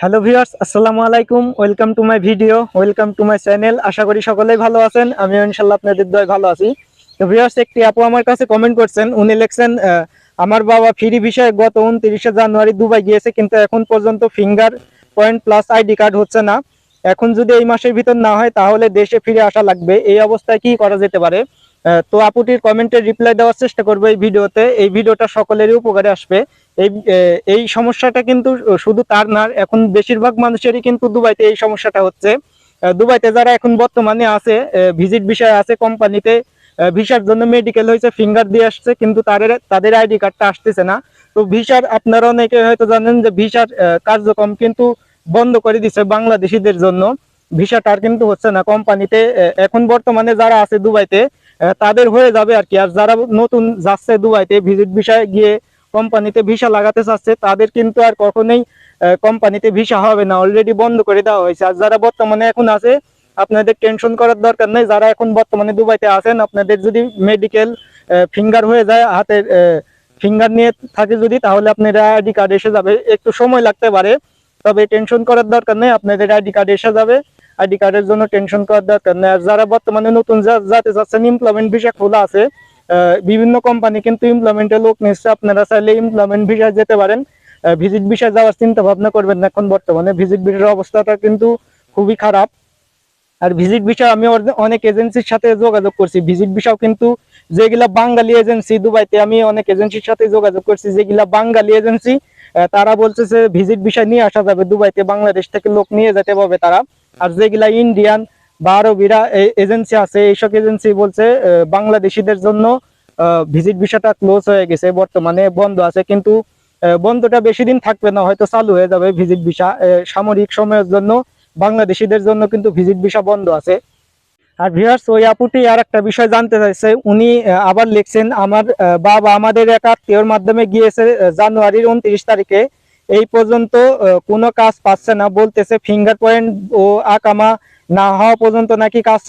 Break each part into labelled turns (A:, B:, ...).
A: Hello viewers আসসালামু আলাইকুম welcome to my video welcome to my channel আশা করি সকলেই ভালো আছেন, আমিও ইনশাল্লাহ আপনাদের দয় ভালো আছি। তো ভিউয়ার্স একটি আপু আমার কাছে কমেন্ট করছেন, উনি লিখছেন আমার বাবা ফ্রি বিষয়ে গত উনত্রিশে জানুয়ারি দুবাই গিয়েছে, কিন্তু এখন পর্যন্ত finger point plus ID card হচ্ছে না। এখন যদি এই মাসের ভিতর না হয়, তাহলে দেশে ফিরে আসা লাগবে, এই অবস্থায় কি করা যেতে পারে? তো আপুটির কমেন্টের রিপ্লাই দেওয়ার চেষ্টা করব এই ভিডিওতে। এই ভিডিওটা সকলেরই উপকারে আসবে। এই এই সমস্যাটা কিন্তু শুধু তার না, এখন বেশিরভাগ মানুষেরই কিন্তু দুবাইতে এই সমস্যাটা হচ্ছে। দুবাইতে যারা এখন বর্তমানে আছে ভিজিট বিষয় আছে কোম্পানিতে ভিসার জন্য মেডিকেল হয়েছে ফিঙ্গার দিয়ে আসছে, কিন্তু তাদের তাদের আইডি কার্ডটা আসতেছে না। তো ভিসার, আপনারা অনেকে হয়তো জানেন যে ভিসার কার্যক্রম কিন্তু বন্ধ করে দিছে বাংলাদেশিদের জন্য। ভিসাটা আর কিন্তু হচ্ছে না কোম্পানিতে এখন বর্তমানে যারা আছে দুবাইতে তাদের হয়ে যাবে আর কি। আর যারা নতুন যাচ্ছে দুবাইতে ভিজিট বিষয়ে গিয়ে কোম্পানিতে ভিসা লাগাতে চাচ্ছে, তাদের কিন্তু আর কখনোই কোম্পানিতে ভিসা হবে না। অলরেডি বন্ধ করে দেওয়া হয়েছে। আর যারা বর্তমানে এখন আছে, আপনাদের টেনশন করার দরকার নেই। যারা এখন বর্তমানে দুবাইতে আছেন, আপনাদের যদি মেডিকেল ফিঙ্গার হয়ে যায়, হাতের ফিঙ্গার নিয়ে থাকে যদি, তাহলে আপনার আইডি কার্ড এসে যাবে। একটু সময় লাগতে পারে, তবে টেনশন করার দরকার নেই। আপনাদের আইডি কার্ড এসে যাবে। আইডি কার্ডের জন্য টেনশন করার দরকার নেই। আর যারা বর্তমানে নতুন যাতে যাচ্ছেন এমপ্লয়মেন্ট ভিসা খোলা আছে বিভিন্ন কোম্পানি কিন্তু এমপ্লয়মেন্টের লোক নিচ্ছে। আপনারা চাইলে এমপ্লয়মেন্ট ভিসা যেতে পারেন। ভিজিট ভিসা যাওয়ার চিন্তা ভাবনা করবেন না। এখন বর্তমানে ভিজিট ভিসার অবস্থাটা কিন্তু খুবই খারাপ। আর ভিজিট ভিসা আমি অনেক এজেন্সির সাথে যোগাযোগ করছি। ভিজিট ভিসাও কিন্তু যেগুলা বাঙালি এজেন্সি দুবাইতে আমি অনেক এজেন্সির সাথে যোগাযোগ করছি। যেগুলা বাঙালি এজেন্সি তারা বলছে যে ভিজিট ভিসা নিয়ে আসা যাবে। দুবাইতে বাংলাদেশ থেকে লোক নিয়ে যেতে পারবে তারা। আর যেগুলা ইন্ডিয়ান বা আরবিরা এজেন্সি আছে, এইসব এজেন্সি বলছে বাংলাদেশিদের জন্য ভিজিট ভিসাটা ক্লোজ হয়ে গেছে, বর্তমানে বন্ধ আছে, কিন্তু বন্ধটা বেশি দিন থাকবে না, হয়তো চালু হয়ে যাবে ভিজিট ভিসা সামরিক সময়ের জন্য, বাংলাদেশিদের জন্য কিন্তু ভিজিট ভিসা বন্ধ আছে। আর ভিউয়ার্স ওই আপুটি আর একটা বিষয় জানতে চাইছে, উনি আবার লিখছেন, আমার বাবা আমাদের এক আত্মীয়র মাধ্যমে গিয়েছে জানুয়ারির উনত্রিশ তারিখে এই পর্যন্ত কোনো কাজ পাচ্ছে না, বলতেছে ফিঙ্গার পয়েন্ট ও আকামা না হওয়া পর্যন্ত নাকি কাজ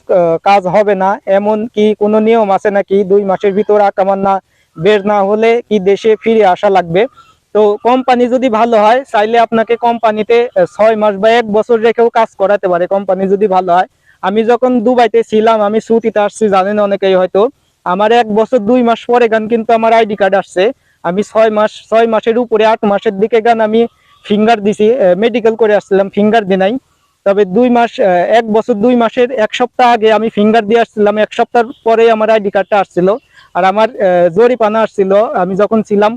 A: কাজ হবে না। এমন কি কোনো নিয়ম আছে নাকি দুই মাসের ভিতর আকামা না, বের না হলে কি দেশে ফিরে আসা লাগবে? তো কোম্পানি যদি ভালো হয়, চাইলে আপনাকে কোম্পানিতে ছয় মাস বা এক বছর রেখেও কাজ করাতে পারে। কোম্পানি যদি ভালো হয়, আমি যখন দুবাইতে ছিলাম, আমি সুতিতে আসছি, জানেন অনেকেই হয়তো, আমার এক বছর দুই মাস পরে গান কিন্তু আমার আইডি কার্ড আসছে। আমি ছয় মাস, ছয় মাসের উপরে আট মাসের দিকে গান আমি ফিঙ্গার দিছি মেডিকেল করে আসছিলাম ফিঙ্গার দি নাই তবে দুই মাস এক বছর দুই মাসের, এক সপ্তাহ আগে আমি ফিঙ্গার দিয়ে আসছিলাম, এক সপ্তাহ পরে আমার আইডি কার্ডটা আসছিল। আর আমার জরিপানা আসছিল, আমি যখন ছিলাম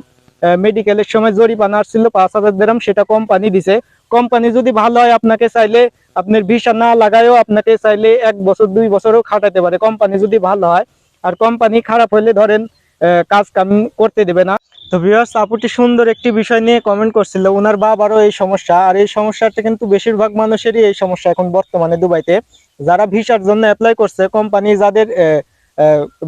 A: মেডিকেলের সময় জরিপানা আসছিল, পাঁচ হাজার দেরাম সেটা কোম্পানি দিছে। কোম্পানি যদি ভালো হয়, আপনাকে চাইলে আপনার ভিসা না লাগায়ও আপনাকে চাইলে এক বছর, দুই বছরও খাটাতে পারে। কোম্পানি যদি ভালো হয়, আর কোম্পানি খারাপ হলে ধরেন কাজ কাম করতে দেবে না। তো ভিউয়ার্স আপুটি সুন্দর একটি বিষয় নিয়ে কমেন্ট করছিল ওনার বাবারও এই সমস্যা, আর এই সমস্যাটা কিন্তু বেশিরভাগ মানুষেরই এই সমস্যা এখন বর্তমানে দুবাইতে। যারা ভিসার জন্য অ্যাপ্লাই করছে কোম্পানি যাদের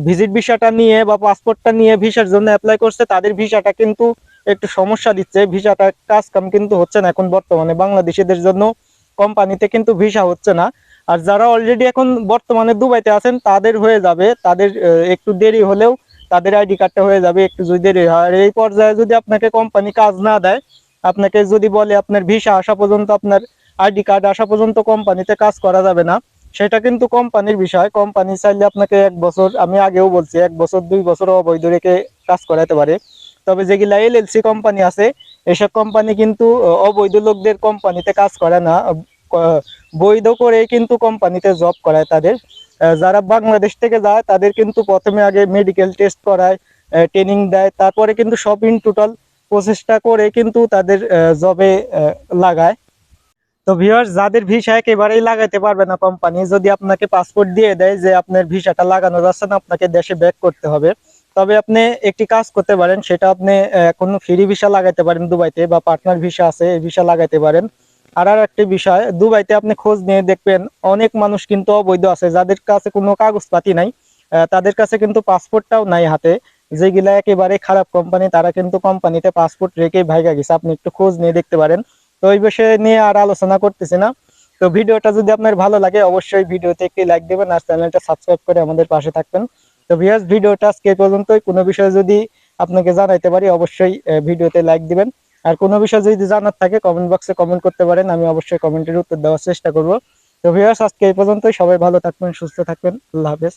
A: ভিজিট ভিসাটা নিয়ে বা পাসপোর্টটা নিয়ে ভিসার জন্য অ্যাপ্লাই করছে, তাদের ভিসাটা কিন্তু একটু সমস্যা দিচ্ছে। ভিসাটা কাজ কাম কিন্তু হচ্ছে না এখন বর্তমানে। বাংলাদেশিদের জন্য কোম্পানিতে কিন্তু ভিসা হচ্ছে না। আর যারা অলরেডি এখন বর্তমানে দুবাইতে আছেন, তাদের হয়ে যাবে। তাদের একটু দেরি হলেও তাদের আইডি কার্ডটা হয়ে যাবে একটু যদি দেরি হয়। আর এই পর্যায়ে যদি আপনাকে কোম্পানি কাজ না দেয়, আপনাকে যদি বলে আপনার ভিসা আসা পর্যন্ত আপনার আইডি কার্ড আসা পর্যন্ত কোম্পানিতে কাজ করা যাবে না, সেটা কিন্তু কোম্পানির বিষয়। কোম্পানি চাইলে আপনাকে এক বছর, আমি আগেও বলছি, এক বছর, দুই বছর অবৈধ রেখে কাজ করাতে পারে। তবে যেগুলা এলএলসি কোম্পানি আছে, এসব কোম্পানি কিন্তু অবৈধ লোকদের কোম্পানিতে কাজ করে না। বৈধ করে কিন্তু কোম্পানিতে জব করায় তাদের। যারা বাংলাদেশ থেকে যায়, তাদের কিন্তু প্রথমে আগে মেডিকেল টেস্ট করায় ট্রেনিং দেয়, তারপরে কিন্তু সব ইন টোটাল প্রসেসটা করে কিন্তু তাদের জবে লাগায়। তো ভিউয়ার্স যাদের ভিসা একেবারেই লাগাইতে পারবে না কোম্পানি যদি আপনাকে পাসপোর্ট দিয়ে দেয় যে আপনার ভিসাটা লাগানো যাচ্ছে না, আপনাকে দেশে ব্যাক করতে হবে। তবে আপনি একটি কাজ করতে পারেন, সেটা আপনি কোনো ফ্রি ভিসা লাগাইতে পারেন দুবাইতে বা পার্টনার ভিসা আছে, এই ভিসা লাগাইতে পারেন। আর আর একটি বিষয়, দুবাইতে আপনি খোঁজ নিয়ে দেখবেন অনেক মানুষ কিন্তু অবৈধ আছে, যাদের কাছে কোনো কাগজপাতি নাই তাদের কাছে কিন্তু পাসপোর্টটাও নাই হাতে, যেগুলা একেবারে খারাপ কোম্পানি তারা কিন্তু কোম্পানিতে পাসপোর্ট রেখে ভাইগা গেছে। আপনি একটু খোঁজ নিয়ে দেখতে পারেন। তো এই বিষয়ে নিয়ে আর আলোচনা করতেছি না। তো ভিডিওটা যদি আপনার ভালো লাগে, অবশ্যই ভিডিওতে একটি লাইক দেবেন আর চ্যানেলটা সাবস্ক্রাইব করে আমাদের পাশে থাকবেন। তো ভিউয়ার্স ভিডিওটা আজকে পর্যন্তই। কোনো বিষয়ে যদি আপনাকে জানাইতে পারি, অবশ্যই ভিডিওতে লাইক দিবেন। আর কোনো বিষয় যদি জানার থাকে কমেন্ট বক্সে কমেন্ট করতে পারেন, আমি অবশ্যই কমেন্টের উত্তর দেওয়ার চেষ্টা করব। তো ভিউয়ার্স আজকে এই পর্যন্তই। সবাই ভালো থাকবেন, সুস্থ থাকবেন। আল্লাহ হাফেজ।